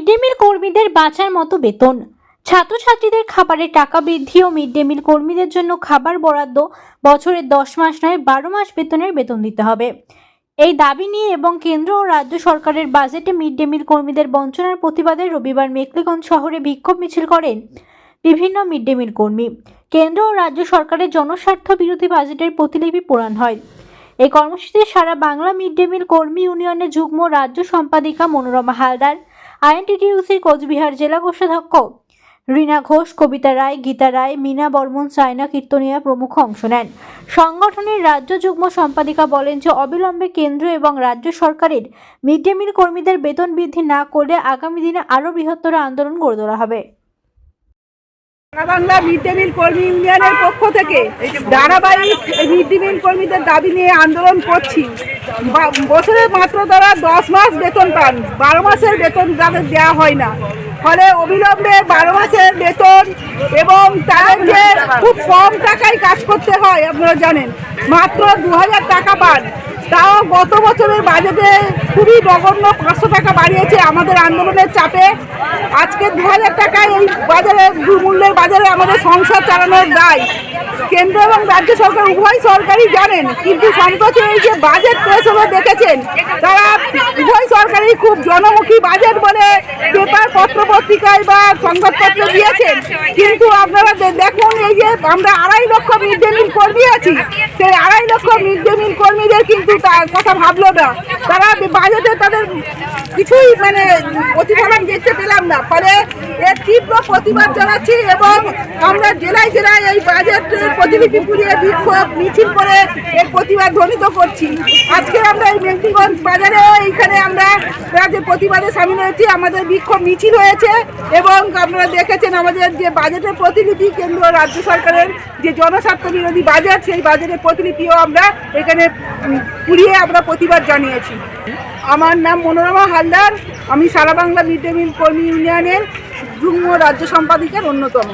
Mid day মিল কর্মীদের বাঁচার মতো বেতন। ছাত্রছাত্রীদের খাবারের টাকা বৃদ্ধি ও মিড ডে মিল কর্মীদের জন্য খাবার বরাদ্দ বছরের দশ মাস নয়, বারো মাস বেতনের বেতন দিতে হবে। এই দাবি নিয়ে এবং কেন্দ্র ও রাজ্য সরকারের বাজেটে মিড ডে মিল কর্মীদের বঞ্চনার প্রতিবাদে রবিবার মেকলিগঞ্জ শহরে বিক্ষোভ মিছিল করেন বিভিন্ন মিড ডে মিল কর্মী। কেন্দ্র ও রাজ্য সরকারের জনস্বার্থ বিরোধী বাজেটের প্রতিলিপি পোড়ান হয়। এই কর্মসূচিতে সারা বাংলা মিড ডে মিল কর্মী ইউনিয়নের যুগ্ম রাজ্য সম্পাদিকা মনোরমা হালদার আইএনটিটিউসির কোচবিহার জেলা কোষাধ্যক্ষ। রীনা ঘোষ, কবিতা রায়, গীতা রায়, মীনা বর্মন, সাইনা কীর্তনিয়া প্রমুখ অংশ নেন। সংগঠনের রাজ্য যুগ্ম সম্পাদিকা বলেন যে, অবিলম্বে কেন্দ্র এবং রাজ্য সরকারের মিড ডে মিল কর্মীদের বেতন বৃদ্ধি না করলে আগামী দিনে আরও বৃহত্তর আন্দোলন গড়ে তোলা হবে। বাংলা মিড ডে মিল কর্মী ইউনিয়নের পক্ষ থেকে ধারাবাহিক মিড ডে মিল কর্মীদের দাবি নিয়ে আন্দোলন করছি। বছরে মাত্র তারা দশ মাস বেতন পান। বারো মাসের বেতন তাদের দেওয়া হয় না। ফলে অবিলম্বে বারো মাসের বেতন এবং তাদেরকে খুব কম টাকায় কাজ করতে হয়, আপনারা জানেন। মাত্র দু হাজার টাকা পান। তাও গত বছরের বাজেটে খুবই নগণ্য পাঁচশো টাকা আমাদের আন্দোলনের চাপে আজকে দু হাজার টাকায় এই বাজারে দুমূল্যের বাজারে আমাদের সংসার চালানোর দায়। কেন্দ্র এবং রাজ্য সরকার, উভয় সরকারই জানেন, কিন্তু সম্প্রতি এই যে বাজেট পেশ হলো দেখেছেন, তারা উভয় সরকারই খুব জনমুখী বাজেট বলে পেপার পত্র পত্রিকায় বা সংবাদপত্র দিয়েছেন। কিন্তু আপনারা দেখুন, এই যে আমরা আড়াই লক্ষ মিড ডে মিল কর্মী আছি। সেই আড়াই লক্ষ মিড ডে মিল কর্মীদের কিন্তু তার কথা ভাবলো না। তারা বাজেটে তাদের কিছুই মানে প্রতিফলন দেখতে পেলাম না। ফলে এর তীব্র প্রতিবাদ জানাচ্ছি এবং আমরা জেলায় জেলায় এই বাজেটের প্রতিলিপি পুড়িয়ে বিক্ষোভ, মিছিল করে এর প্রতিবাদ ধ্বনিত করছি। আজকে আমরা এই মেন্টিগঞ্জ বাজারে এইখানে আমরা রাজ্যের প্রতিবাদে সামিল হয়েছি। আমাদের বিক্ষোভ মিছিল হয়েছে এবং আপনারা দেখেছেন আমাদের যে বাজেটের প্রতিলিপি কেন্দ্র রাজ্য সরকারের যে জনস্বার্থ বিরোধী বাজেট, সেই বাজেটের প্রতিলিপিও আমরা এখানে পুড়িয়ে আমরা প্রতিবাদ জানিয়েছি। আমার নাম মনোরমা হালদার। আমি সারা বাংলা মিড ডে মিল কর্মী ইউনিয়নের যুগ্ম রাজ্য সম্পাদিকার অন্যতম।